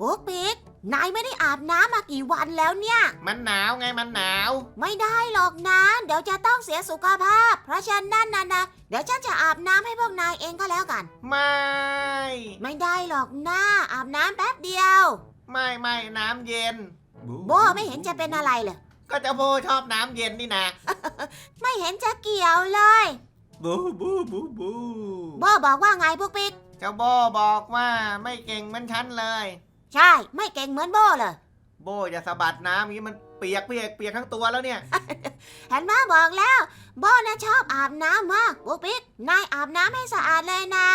ปุ๊กปิ๊ก นายไม่ได้อาบน้ำมากี่วันแล้วเนี่ย มันหนาวไงมันหนาว ไม่ได้หรอกนะ เดี๋ยวจะต้องเสียสุขภาพ เพราะฉะนั้นนะนะ เดี๋ยวฉันจะอาบน้ำให้พวกนายเองก็แล้วกัน ไม่ ไม่ได้หรอกนะ อาบน้ำแป๊บเดียว ไม่ไม่น้ำเย็น โบไม่เห็นจะเป็นอะไรเลย ก็เจะโบชอบน้ำเย็นนี่นะไม่เห็นจะเกี่ยวเลย บูบูบูบูโบบอกว่าไงปุ๊กปิ๊ก เจ้าโบบอกว่าไม่เก่งเหมือนฉันเลย ใช่ ไม่เก่งเหมือนโบเลย โบอย่าสะบัดน้ำอย่างนี้มันเปียกเปียกเปียกทั้งตัวแล้วเนี่ย เห็นไหมาบอกแล้วโบนะชอบอาบน้ำมากปุ๊กปิ๊กนายอาบน้ำให้สะอาดเลยนะ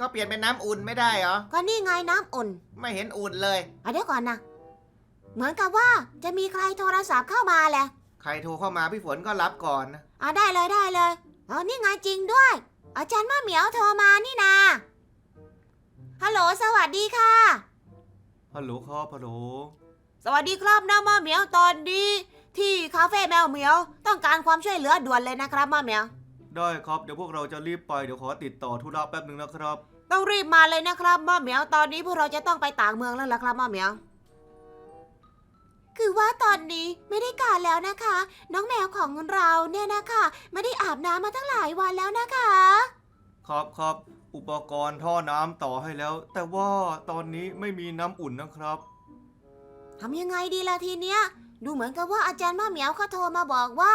ก็เปลี่ยนเป็นน้ำอุ่นไม่ได้เหรอ ก็นี่ไงน้ำอุ่นไม่เห็นอุ่นเลย เอาเดี๋ยวก่อนนะ เหมือนกับว่าจะมีใครโทรศัพท์เข้ามาแหละใครโทรเข้ามาพี่ฝนก็รับก่อนนะเอาได้เลยได้เลยเออนี่ไงจริงด้วย อาจารย์มาเหมียวโทรมานี่นาฮัลโหลสวัสดีค่ะ ฮัลโหลครับฮัลโหลสวัสดีครับนะมาเหมียวตอนนี้ที่คาเฟ่แมวเหมียว ต้องการความช่วยเหลือด่วนเลยนะครับมาเหมียว ได้ครับเดี๋ยวพวกเราจะรีบไปเดี๋ยวขอติดต่อธุระแป๊บหนึ่งนะครับ ต้องรีบมาเลยนะครับมาเหมียวตอนนี้พวกเราจะต้องไปต่างเมืองแล้วล่ะครับมาเหมียว คือว่าตอนนี้ไม่ได้การแล้วนะคะ น้องแมวของเราเนี่ยนะคะ ไม่ได้อาบน้ำมาตั้งหลายวันแล้วนะคะ ครับครับ อุปกรณ์ท่อน้ำต่อให้แล้ว แต่ว่าตอนนี้ไม่มีน้ำอุ่นนะครับ ทำยังไงดีล่ะทีเนี้ย ดูเหมือนกับว่าอาจารย์มาเหมียวเขาโทรมาบอกว่า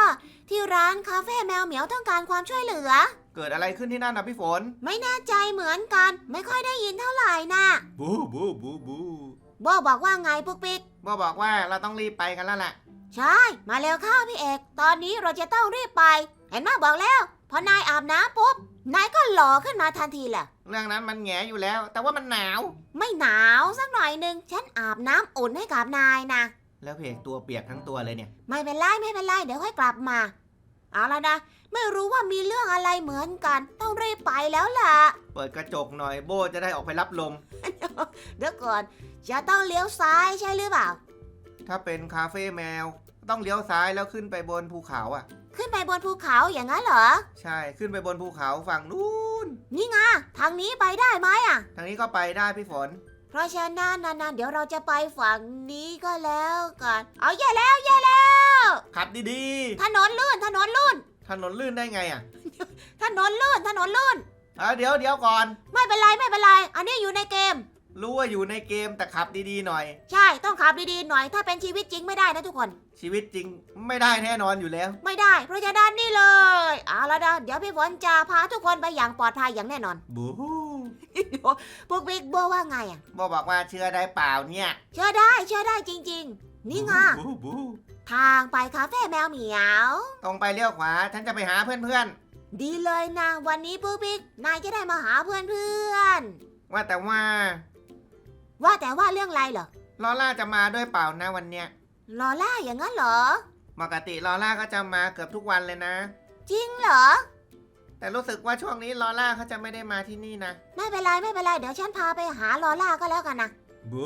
ที่ร้านคาเฟ่แมวเหมียวต้องการความช่วยเหลือ เกิดอะไรขึ้นที่นั่นนะพี่ฝน ไม่แน่ใจเหมือนกัน ไม่ค่อยได้ยินเท่าไหร่นะบูบูบูบูโบบอกว่าไงปุ๊กปิ๊กบอบอกว่าเราต้องรีบไปกันแล้วล่ะใช่ มาเร็วเข้าพี่เอก ตอนนี้เราจะต้องรีบไป เห็นมาบอกแล้ว พอนายอาบน้ำปุ๊บ นายก็หล่อขึ้นมาทันทีแหละเรื่องนั้นมันแหงอยู่แล้ว แต่ว่ามันหนาว ไม่หนาวสักหน่อยหนึ่งฉันอาบน้ำอุ่นให้กับนายนะ แล้วเพกตัวเปียกทั้งตัวเลยเนี่ย ไม่เป็นไรไม่เป็นไรเดี๋ยวค่อยกลับมา เอาละนะ ไม่รู้ว่ามีเรื่องอะไรเหมือนกัน ต้องรีบไปแล้วล่ะ เปิดกระจกหน่อยโบจะได้ออกไปรับลม เดี๋ยวก่อนจะต้องเลี้ยวซ้ายใช่หรือเปล่า ถ้าเป็นคาเฟ่แมว ต้องเลี้ยวซ้ายแล้วขึ้นไปบนภูเขาอะ ขึ้นไปบนภูเขาอย่างนั้นเหรอ ใช่ขึ้นไปบนภูเขาฝั่งนู้น นี่ไงทางนี้ไปได้ไหมอะ ทางนี้ก็ไปได้พี่ฝน เพราะฉะนั้นนานๆเดี๋ยวเราจะไปฝั่งนี้ก็แล้วกัน เอาแย่แล้วแย่แล้ว ขับดีถนนลื่นถนนลื่น ๆ ถนนลื่นได้ไงอะถนนลื่นถนนลื่น อะเดี๋ยวเดี๋ยวก่อน ไม่เป็นไรไม่เป็นไร อันนี้อยู่ในเกม รู้ว่าอยู่ในเกมแต่ขับดีๆหน่อย ใช่ต้องขับดีๆหน่อย ถ้าเป็นชีวิตจริงไม่ได้นะทุกคน ชีวิตจริงไม่ได้แน่นอนอยู่แล้ว ไม่ได้ เพราะฉะนั้นนี่เลยเอาละนะเดี๋ยวพี่ฝนจะพาทุกคนไปอย่างปลอดภัยอย่างแน่นอนบูพวกบิ๊กโบว่าไงอะบอบอกว่าเชื่อได้เปล่าเนี่ย เชื่อได้เชื่อได้จริง ๆ นี่ไงบูบูทางไปคาเฟ่แมวเหมียว ตรงไปเลี้ยวขวาฉันจะไปหาเพื่อนดีเลยนะวันนี้ปุ๊กบิ๊กนายจะได้มาหาเพื่อนเพื่อนๆว่าแต่ว่าๆ ว่าแต่ว่าเรื่องอะไรเหรอ ลอล่าจะมาด้วยเปล่านะวันเนี้ย ลอล่าอย่างนั้นเหรอ ปกติลอล่าก็จะมาเกือบทุกวันเลยนะ จริงเหรอ แต่รู้สึกว่าช่วงนี้ลอล่าเขาจะไม่ได้มาที่นี่นะไม่เป็นไรไม่เป็นไรเดี๋ยวฉันพาไปหาลอล่าก็แล้วกันนะ บู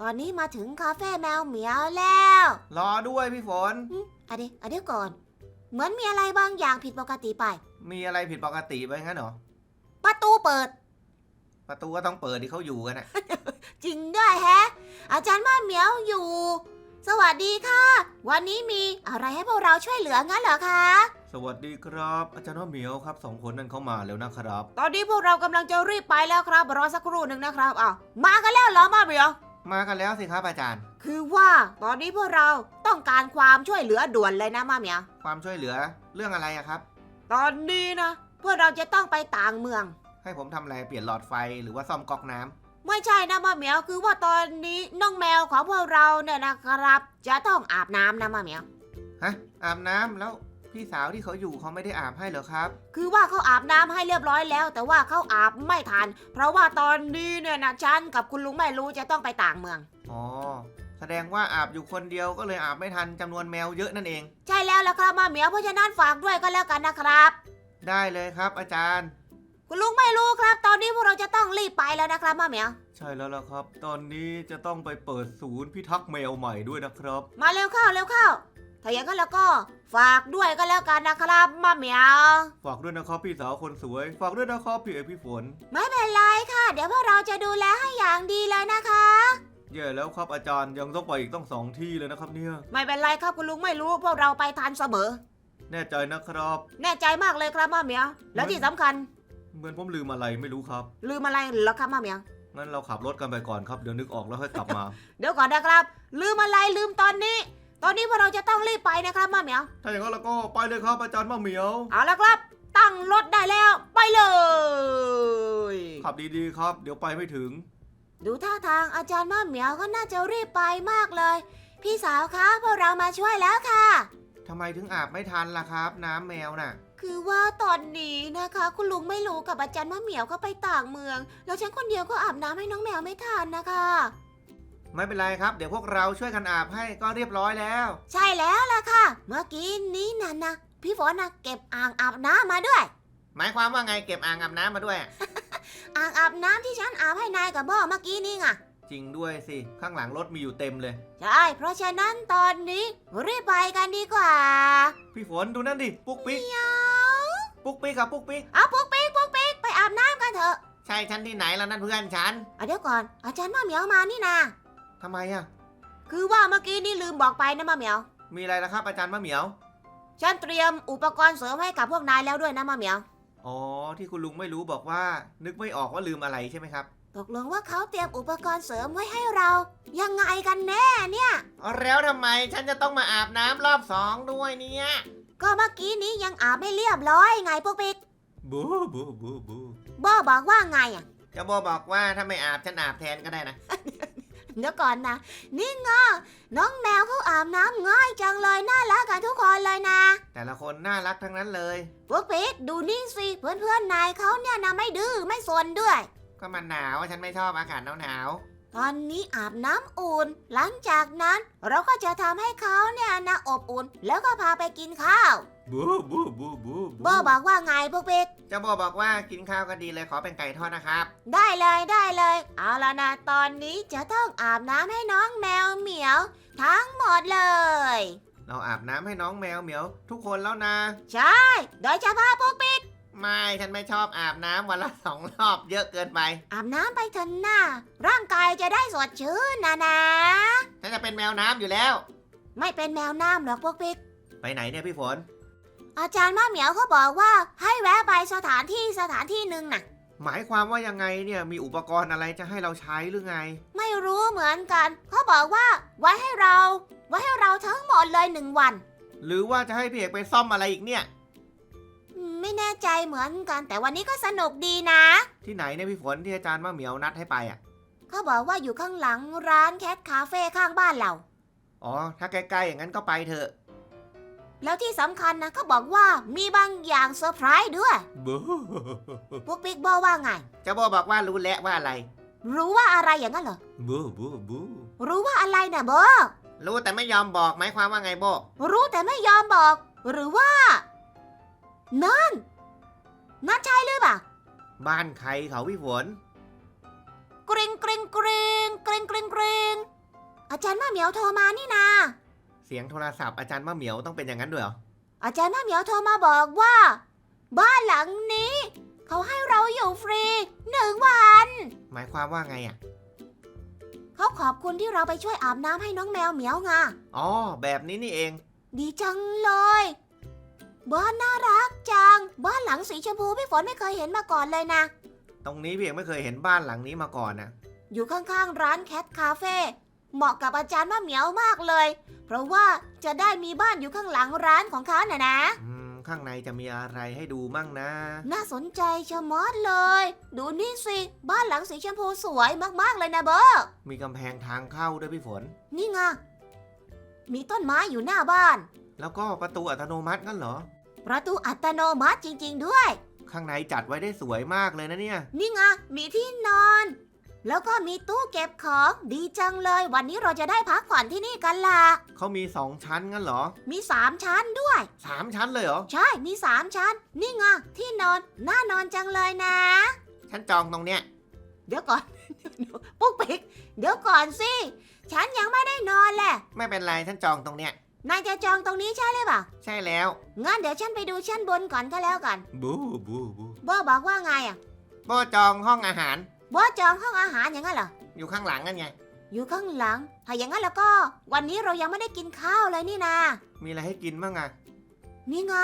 ตอนนี้มาถึงคาเฟ่แมวเหมียวแล้วรอด้วยพี่ฝนหึอะเดี๋ยวอะเดี๋ยวก่อน เหมือนมีอะไรบางอย่างผิดปกติไป มีอะไรผิดปกติไปงั้นเหรอ ประตูเปิด ประตูก็ต้องเปิดที่เขาอยู่กันนะจริงด้วยแฮะ อาจารย์มาเหมียวอยู่ สวัสดีค่ะ วันนี้มีอะไรให้พวกเราช่วยเหลืองั้นเหรอคะ สวัสดีครับ อาจารย์ว่าเหมียวครับสองคนนั้นเขามาแล้วนะครับ ตอนนี้พวกเรากำลังจะรีบไปแล้วครับรอสักครู่หนึ่งนะครับอ้าวมากันแล้วเหรอมาเหมียว มากันแล้วสิครับอาจารย์ คือว่าตอนนี้พวกเราต้องการความช่วยเหลือด่วนเลยนะมาเหมียว ความช่วยเหลือเรื่องอะไรอะครับ ตอนนี้นะพวกเราจะต้องไปต่างเมือง ให้ผมทำอะไรเปลี่ยนหลอดไฟหรือว่าซ่อมก๊อกน้ำไม่ใช่นะมาเหมียวคือว่าตอนนี้น้องแมวของพวกเราเนี่ยนะครับ จะต้องอาบน้ำนะมาเหมียว ฮะอาบน้ำแล้วพี่สาวที่เขาอยู่เขาไม่ได้อาบให้เหรอครับ คือว่าเขาอาบน้ำให้เรียบร้อยแล้ว แต่ว่าเขาอาบไม่ทัน เพราะว่าตอนนี้เนี่ยนะฉันกับคุณลุงไม่รู้จะต้องไปต่างเมือง อ๋อ แสดงว่าอาบอยู่คนเดียวก็เลยอาบไม่ทันจำนวนแมวเยอะนั่นเอง ใช่แล้วละครับมาเหมียวเพราะฉะนั้นฝากด้วยก็แล้วกันนะครับ ได้เลยครับอาจารย์ คุณลุงไม่รู้ครับ ตอนนี้พวกเราจะต้องรีบไปแล้วนะครับมาเหมียว ใช่แล้วล่ะครับ ตอนนี้จะต้องไปเปิดศูนย์พิทักษ์แมวใหม่ด้วยนะครับ มาเร็วเข้าเร็วเข้า ถ้าอย่างนั้นแล้วก็ฝากด้วยก็แล้วกันนะครับมาเหมียว ฝากด้วยนะครับพี่สาวคนสวย ฝากด้วยนะครับพี่เอกพี่ฝน ไม่เป็นไรค่ะ เดี๋ยวพวกเราจะดูแลให้อย่างดีเลยนะคะ แย่แล้วครับอาจารย์ยังต้องไปอีกต้องสองที่เลยนะครับเนี่ย ไม่เป็นไรครับคุณลุงไม่รู้พวกเราไปทันเสมอ แน่ใจนะครับ แน่ใจมากเลยครับมาเหมียว แล้วที่สำคัญ เหมือนผมลืมอะไรไม่รู้ครับ ลืมอะไรเหรอครับมาเหมียว งั้นเราขับรถกันไปก่อนครับ เดี๋ยวนึกออกแล้วค่อยกลับมา เดี๋ยวก่อนนะครับ ลืมอะไรลืมตอนนี้ ตอนนี้พวกเราจะต้องรีบไปนะครับมาเหมียว ถ้าอย่างนั้นเราก็ไปเลยครับอาจารย์มะเหมียว เอาละครับ ตั้งรถได้แล้ว ไปเลย ขับดีๆครับ เดี๋ยวไปไม่ถึง ดูท่าทางอาจารย์มาเหมียวก็น่าจะรีบไปมากเลย พี่สาวคะพวกเรามาช่วยแล้วค่ะ ทำไมถึงอาบไม่ทันล่ะครับ น้ำแมวน่ะ คือว่าตอนนี้นะคะ คุณลุงไม่รู้กับอาจารย์มะเหมียวเขาไปต่างเมือง แล้วฉันคนเดียวก็อาบน้ำให้น้องแมวไม่ทันนะคะ ไม่เป็นไรครับ เดี๋ยวพวกเราช่วยกันอาบให้ก็เรียบร้อยแล้ว ใช่แล้วล่ะค่ะ เมื่อกี้นี้นั่นนะพี่ฝนนะเก็บอ่างอาบน้ำมาด้วย หมายความว่าไงเก็บอ่างอาบน้ำมาด้วย อ่างอาบน้ำที่ฉันอาบให้นายกับบ่อเมื่อกี้นี่ไง จริงด้วยสิ ข้างหลังรถมีอยู่เต็มเลย ใช่ เพราะฉะนั้นตอนนี้รีบไปกันดีกว่าพี่ฝนดูนั่นดิ ปุ๊กปิ๊กเมียวปุ๊กปิ๊กครับปุ๊กปิ๊ก เอาปุ๊กปิ๊กปุ๊กปิ๊กไปอาบน้ำกันเถอะใช่ฉันที่ไหนแล้วนั่นเพื่อนฉันอะเดี๋ยวก่อน อาจารย์มะเหมียวมานี่นาทำไมอะคือว่าเมื่อกี้นี่ลืมบอกไปนะมะเหมียว มีอะไรล่ะครับอาจารย์มะเหมียว ฉันเตรียมอุปกรณ์เสริมให้กับพวกนายแล้วด้วยนะมะเหมียว อ๋อที่คุณลุงไม่รู้บอกว่า นึกไม่ออกว่าลืมอะไรใช่ไหมครับ ตกลงว่าเขาเตรียมอุปกรณ์เสริมไว้ให้เรา ยังไงกันแน่เนี่ย แล้วทำไมฉันจะต้องมาอาบน้ำรอบสองด้วยเนี่ย ก็เมื่อกี้นี้ยังอาบไม่เรียบร้อยไงพวกปิ๊กบูบูบูบูบ่อบอกว่าไงอะจะโบบอกว่าถ้าไม่อาบฉันอาบแทนก็ได้นะ เดี๋ยวก่อนนะ นี่ไงน้องแมวเขาอาบน้ำง่ายจังเลยน่ารักกันทุกคนเลยนะ แต่ละคนน่ารักทั้งนั้นเลย พวกปิ๊กดูนี่สิเพื่อนๆนายเขาเนี่ยนะไม่ดื้อไม่สนด้วย ก็มันหนาวฉันไม่ชอบอากาศหนาวตอนนี้อาบน้ำอุ่น หลังจากนั้นเราก็จะทำให้เขาเนี่ยนะอบอุ่น แล้วก็พาไปกินข้าวๆบูบูบูบูโบบอกว่าไงพวกปิ๊กจะโบบอกว่ากินข้าวก็ดีเลยขอเป็นไก่ทอดนะครับ ได้เลยได้เลย เอาละนะตอนนี้จะต้องอาบน้ำให้น้องแมวเหมียว ทั้งหมดเลย เราอาบน้ำให้น้องแมวเหมียว ทุกคนแล้วนะ ใช่ โดยเฉพาะพวกปิ๊ก ไม่ฉันไม่ชอบอาบน้ำวันละสองรอบเยอะเกินไป อาบน้ำไปเถอะหน้าร่างกายจะได้สดชื่นนะนะ ฉันจะเป็นแมวน้ำอยู่แล้ว ไม่เป็นแมวน้ำหรอกพวกปิ๊ก ไปไหนเนี่ยพี่ฝน อาจารย์มะเหมียวเขาบอกว่าให้แวะไปสถานที่สถานที่หนึ่งน่ะ หมายความว่ายังไงเนี่ยมีอุปกรณ์อะไรจะให้เราใช้หรือไง ไม่รู้เหมือนกัน เขาบอกว่า ไว้ให้เรา ไว้ให้เราทั้งหมดเลยหนึ่งวัน หรือว่าจะให้พี่เอกไปซ่อมอะไรอีกเนี่ยอืม ไม่แน่ใจเหมือนกัน แต่วันนี้ก็สนุกดีนะ ที่ไหนเนี่ยพี่ฝนที่อาจารย์มะเหมียวนัดให้ไปอะ เขาบอกว่าอยู่ข้างหลังร้านแคทคาเฟ่ข้างบ้านเรา อ๋อ ถ้าใกล้ๆอย่างนั้นก็ไปเถอะ แล้วที่สำคัญนะเขาบอกว่ามีบางอย่างเซอร์ไพรส์ด้วยบูพวกปิ๊กบอกว่าไงจะโบบอกว่ารู้แล้วว่าอะไร รู้ว่าอะไรอย่างนั้นเหรอ บูบูบูรู้ว่าอะไรนะโบรู้แต่ไม่ยอมบอกหมายความว่าไงโบรู้แต่ไม่ยอมบอก หรือว่า นั่น นั่นใช่หรือเปล่าบ้านใครเขาพี่ฝนกริงกริงกริงกริงกริงกริงอาจารย์มาเหมียวโทรมานี่นา เสียงโทรศัพท์อาจารย์มะเหมียวต้องเป็นอย่างนั้นด้วยเหรอ อาจารย์มาเหมียวโทรมาบอกว่า บ้านหลังนี้ เขาให้เราอยู่ฟรีหนึ่งวัน หมายความว่าไงอะ เขาขอบคุณที่เราไปช่วยอาบน้ำให้น้องแมวเหมียวไง อ๋อ แบบนี้นี่เอง ดีจังเลย บ้านน่ารักจัง บ้านหลังสีชมพูพี่ฝนไม่เคยเห็นมาก่อนเลยนะ ตรงนี้พี่เอกไม่เคยเห็นบ้านหลังนี้มาก่อนนะ อยู่ข้างๆร้านแคทคาเฟ่เหมาะกับอาจารย์มะเหมียวมากเลย เพราะว่าจะได้มีบ้านอยู่ข้างหลังร้านของเขาน่ะนะ อืม ข้างในจะมีอะไรให้ดูมั่งนะ น่าสนใจชะมัดเลย ดูนี่สิ บ้านหลังสีชมพูสวยมากๆเลยนะเบอร์มีกำแพงทางเข้าด้วยพี่ฝน นี่ไงมีต้นไม้อยู่หน้าบ้าน แล้วก็ประตูอัตโนมัติงั้นเหรอ ประตูอัตโนมัติจริง ๆ ด้วย ข้างในจัดไว้ได้สวยมากเลยนะเนี่ย นี่ไงมีที่นอน แล้วก็มีตู้เก็บของดีจังเลย วันนี้เราจะได้พักผ่อนที่นี่กันล่ะเขามีสองชั้นงั้นเหรอมีสามชั้นด้วย สามชั้นเลยเหรอ ใช่มีสามชั้น นี่ไงที่นอนน่านอนจังเลยนะ ฉันจองตรงเนี้ย เดี๋ยวก่อน ปุ๊กปิ๊กเดี๋ยวก่อนสิฉันยังไม่ได้นอนแหละ ไม่เป็นไร ฉันจองตรงเนี้ย นายจะจองตรงนี้ใช่หรือเปล่าใช่แล้ว งั้นเดี๋ยวฉันไปดูชั้นบนก่อนก็แล้วกันบูบูบูโบบอกว่าไงอะโบจองห้องอาหาร โบจองห้องอาหารอย่างนั้นเหรอ อยู่ข้างหลังนั่นไง อยู่ข้างหลัง ถ้าอย่างนั้นแล้วก็ วันนี้เรายังไม่ได้กินข้าวเลยนี่นา มีอะไรให้กินบ้างอะนี่ไง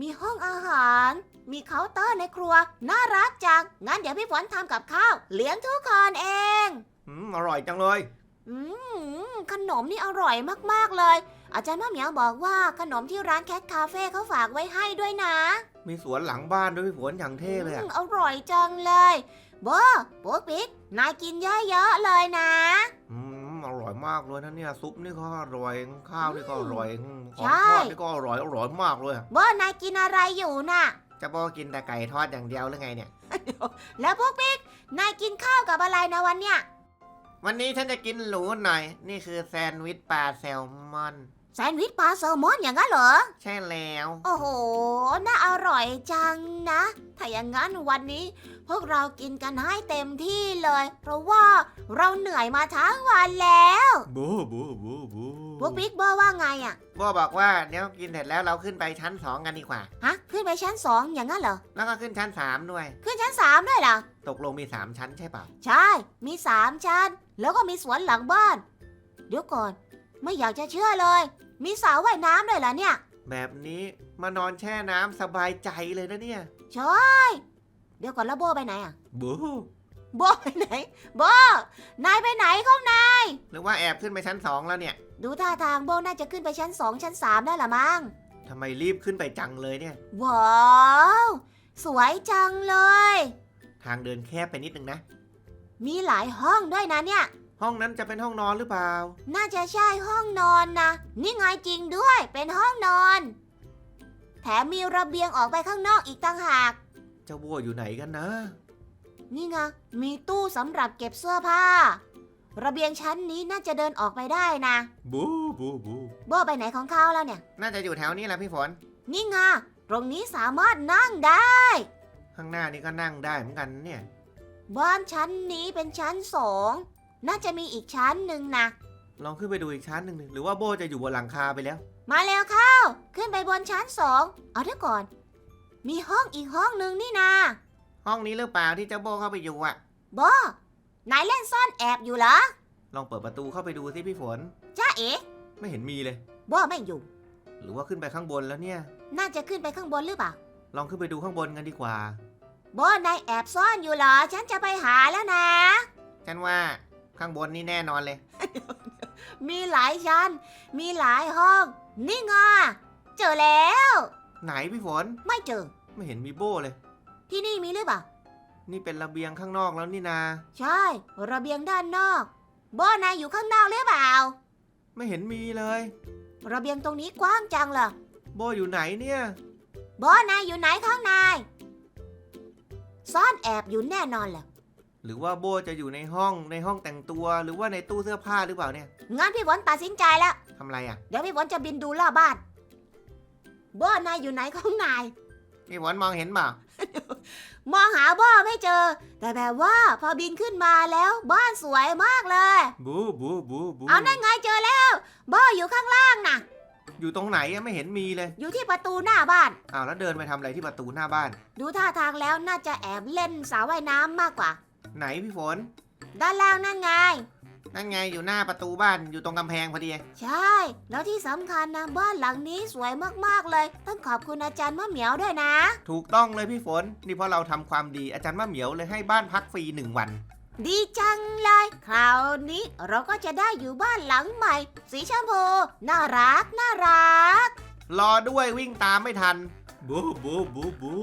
มีห้องอาหาร มีเคาน์เตอร์ในครัว น่ารักจัง งั้นเดี๋ยวพี่ฝนทำกับข้าว เลี้ยงทุกคนเอง อืม อร่อยจังเลย อืม ขนมนี่อร่อยมากๆเลย อาจารย์มะเหมียวบอกว่าขนมที่ร้านแคทคาเฟ่เขาฝากไว้ให้ด้วยนะมีสวนหลังบ้านด้วยพี่ฝนอย่างเท่เลยอะอืมอร่อยจังเลยโบปุ๊กปิ๊กนายกินเยอะๆเลยนะ อืมอร่อยมากเลยนะเนี่ยซุปนี่ก็อร่อยข้าวนี่ก็อร่อยอืมของใช่ทอดนี่ก็อร่อยอร่อยมากเลยอะโบนายกินอะไรอยู่น่ะ จะบอกกินแต่ไก่ทอดอย่างเดียวหรือไงเนี่ย แล้วปุ๊กปิ๊กนายกินข้าวกับอะไรนะวันเนี้ยวันนี้ฉันจะกินหรูหน่อย นี่คือแซนด์วิชปลาแซลมอน แซนด์วิชปลาแซลมอนอย่างนั้นเหรอ ใช่แล้ว โอ้โห น่าอร่อยจังนะ ถ้าอย่างนั้นวันนี้ พวกเรากินกันให้เต็มที่เลย เพราะว่าเราเหนื่อยมาทั้งวันแล้ว บูบูบูบูพวกบิ๊กบอว่าไงอะโบบอกว่าเดี๋ยวกินเสร็จแล้วเราขึ้นไปชั้นสองกันดีกว่า ฮะ ขึ้นไปชั้นสองอย่างนั้นเหรอ แล้วก็ขึ้นชั้นสามด้วย ขึ้นชั้นสามด้วยเหรอ ตกลงมีสามชั้นใช่เปล่าใช่ มีสามชั้น แล้วก็มีสวนหลังบ้าน เดี๋ยวก่อน ไม่อยากจะเชื่อเลย มีสระว่ายน้ำด้วยเหรอเนี่ย แบบนี้มานอนแช่น้ำสบายใจเลยนะเนี่ยใช่เดี๋ยวก่อนแล้วโบไปไหนอะบูโบไปไหน โบ นายไปไหนของนาย หรือว่าแอบขึ้นไปชั้นสองแล้วเนี่ยดูท่าทางโบน่าจะขึ้นไปชั้นสองชั้นสามได้ละมั้ง ทำไมรีบขึ้นไปจังเลยเนี่ย ว้าว สวยจังเลย ทางเดินแคบไปนิดนึงนะ มีหลายห้องด้วยนะเนี่ย ห้องนั้นจะเป็นห้องนอนหรือเปล่า น่าจะใช่ห้องนอนนะ นี่ไงจริงด้วย เป็นห้องนอน แถมมีระเบียงออกไปข้างนอกอีกต่างหาก เจ้าวัวอยู่ไหนกันนะ นี่ไง มีตู้สำหรับเก็บเสื้อผ้า ระเบียงชั้นนี้น่าจะเดินออกไปได้นะบูบูบูโบไปไหนของเขาแล้วเนี่ย น่าจะอยู่แถวนี้แหละพี่ฝน นี่ไง ตรงนี้สามารถนั่งได้ ข้างหน้านี่ก็นั่งได้เหมือนกันเนี่ย บ้านชั้นนี้เป็นชั้นสอง น่าจะมีอีกชั้นหนึ่งนะ ลองขึ้นไปดูอีกชั้นหนึ่งดิหรือว่าโบจะอยู่บนหลังคาไปแล้ว มาเร็วเข้า ขึ้นไปบนชั้นสองเอาเดี๋ยวก่อน มีห้องอีกห้องหนึ่งนี่นาห้องนี้หรือเปล่าที่เจ้าโบเข้าไปอยู่อะบอนายเล่นซ่อนแอบอยู่เหรอลองเปิดประตูเข้าไปดูสิพี่ฝน จ้าเอ๋ไม่เห็นมีเลย บอไม่อยู่ หรือว่าขึ้นไปข้างบนแล้วเนี่ย น่าจะขึ้นไปข้างบนหรือเปล่าลองขึ้นไปดูข้างบนกันดีกว่า บอนายแอบซ่อนอยู่เหรอ ฉันจะไปหาแล้วนะ ฉันว่า ข้างบนนี่แน่นอนเลย มีหลายชั้น มีหลายห้อง นี่ไงเจอแล้ว ไหนพี่ฝน ไม่เจอ ไม่เห็นมีโบเลย ที่นี่มีหรือเปล่า นี่เป็นระเบียงข้างนอกแล้วนี่นา ใช่ ระเบียงด้านนอกบอนายอยู่ข้างนอกหรือเปล่า ไม่เห็นมีเลย ระเบียงตรงนี้กว้างจังเลยโบอยู่ไหนเนี่ยบอนายอยู่ไหนข้างใน ซ่อนแอบอยู่แน่นอนแหละ หรือว่าโบจะอยู่ในห้องในห้องแต่งตัว หรือว่าในตู้เสื้อผ้าหรือเปล่าเนี่ยงั้นพี่ฝนตัดสินใจแล้ว ทำอะไรอะ เดี๋ยวพี่ฝนจะบินดูรอบบ้านบอนายอยู่ไหนข้างในพี่ฝนมองเห็นเปล่ามองหาบ้อไม่เจอ แต่แบบว่าพอบินขึ้นมาแล้วบ้านสวยมากเลย บูบูบูบูเอานั่นไงเจอแล้วบ้ออยู่ข้างล่างน่ะ อยู่ตรงไหนอะไม่เห็นมีเลยอยู่ที่ประตูหน้าบ้าน อ้าวแล้วเดินไปทำอะไรที่ประตูหน้าบ้าน ดูท่าทางแล้วน่าจะแอบเล่นสาวว่ายน้ำมากกว่า ไหนพี่ฝน ด้านล่างนั่นไง นั่นไงอยู่หน้าประตูบ้านอยู่ตรงกำแพงพอดี ใช่ แล้วที่สำคัญนะบ้านหลังนี้สวยมากๆเลย ต้องขอบคุณอาจารย์มะเหมียวด้วยนะ ถูกต้องเลยพี่ฝน นี่เพราะเราทำความดีอาจารย์มะเหมียวเลยให้บ้านพักฟรีหนึ่งวัน ดีจังเลย คราวนี้เราก็จะได้อยู่บ้านหลังใหม่ สีชมพูน่ารักน่ารัก รอด้วยวิ่งตามไม่ทัน บูบูบูบู